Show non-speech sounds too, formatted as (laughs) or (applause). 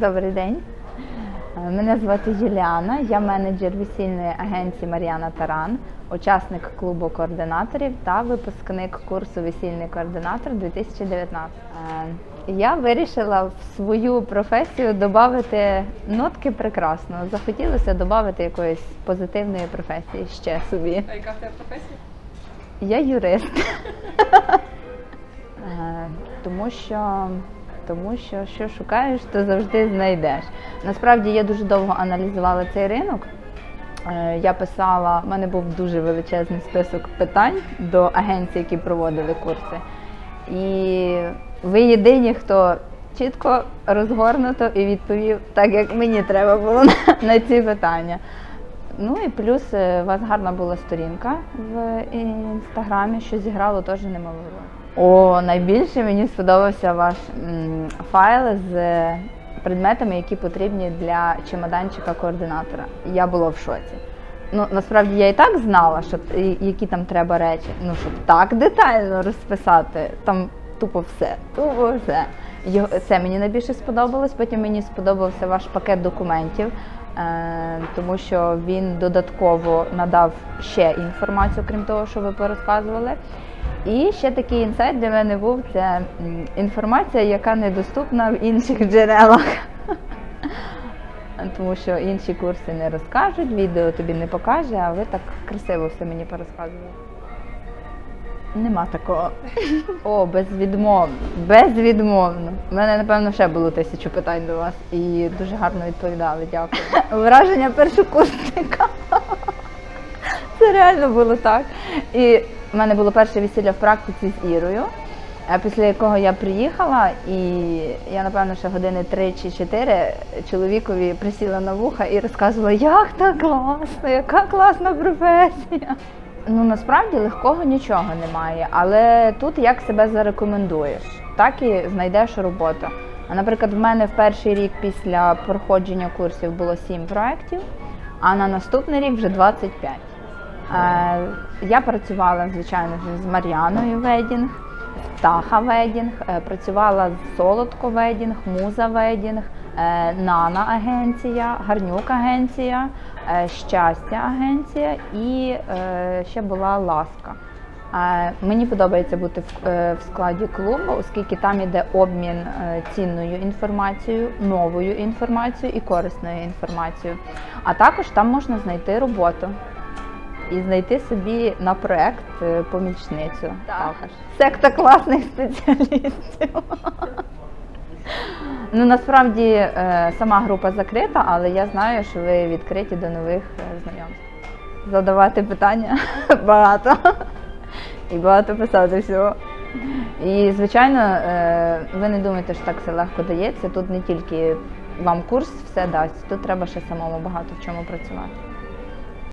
Добрий день. Е, Мене звати Юліана, я менеджер весільної агенції Мар'яна Таран, учасник клубу координаторів та випускник курсу Весільний координатор 2019. Е, Я вирішила в свою професію додати нотки прекрасного. Захотілося додати якоїсь позитивної професії ще собі. А яка в тебе професія? Я юрист. (laughs) Е, Тому що, тому що що шукаєш, то завжди знайдеш. Насправді я дуже довго аналізувала цей ринок. Е, Я писала, в мене був дуже величезний список питань до агенцій, які проводили курси. І ви єдині, хто чітко розгорнуто і відповів так, як мені треба було на, на ці питання. Ну і плюс е, у вас гарна була сторінка в інстаграмі, що зіграло теж немалу роль. О, найбільше мені сподобався ваш файл з предметами, які потрібні для чемоданчика координатора. Я була в шоці. Ну, насправді я і так знала, що які там треба речі. Ну, щоб так детально розписати, там тупо все, тупо все. Його, це мені найбільше сподобалось. Потім мені сподобався ваш пакет документів, тому що він додатково надав ще інформацію, крім того, що ви порозказували. І ще такий інсайт для мене був це інформація, яка недоступна в інших джерелах. (laughs) Тому що інші курси не розкажуть, відео тобі не покаже, а ви так красиво все мені порозказували. Нема такого. О, безвідмовно. Безвідмовно. У мене, напевно, ще було тисячу питань до вас і дуже гарно відповідали. Дякую. Враження першокурсника. Це реально було так. І в мене було перше весілля в практиці з Ірою, е, після якого я приїхала, і я, напевно, ще години три чи чотири чоловікові присіла на вуха і розказувала, як так класно, яка класна професія. Ну насправді легкого нічого немає, але тут як себе зарекомендуєш, так і знайдеш роботу. А наприклад, в мене в перший рік після проходження курсів було 7 проєктів, а на наступний рік вже 25. Е, Я працювала, звичайно, з Мар'яною Ведінг, з Птаха Ведінг, е, працювала з Солодко Ведінг, Муза Ведінг, Нана агенція, Гарнюк агенція, е, Щастя агенція і е, ще була Ласка. Е, Мені подобається бути в, е, складі клубу, оскільки там іде обмін е, цінною інформацією, новою інформацією і корисною інформацією. А також там можна знайти роботу і знайти собі на проект е, помічницю. Також. Секта класних спеціалістів. Ну насправді е, сама група закрита, але я знаю, що ви відкриті до нових е, знайомств. Задавати питання (laughs) багато. І багато писати всього. І, звичайно, е, ви не думаєте, що так все легко дається. Тут не тільки вам курс все дасть, тут треба ще самому багато в чому працювати.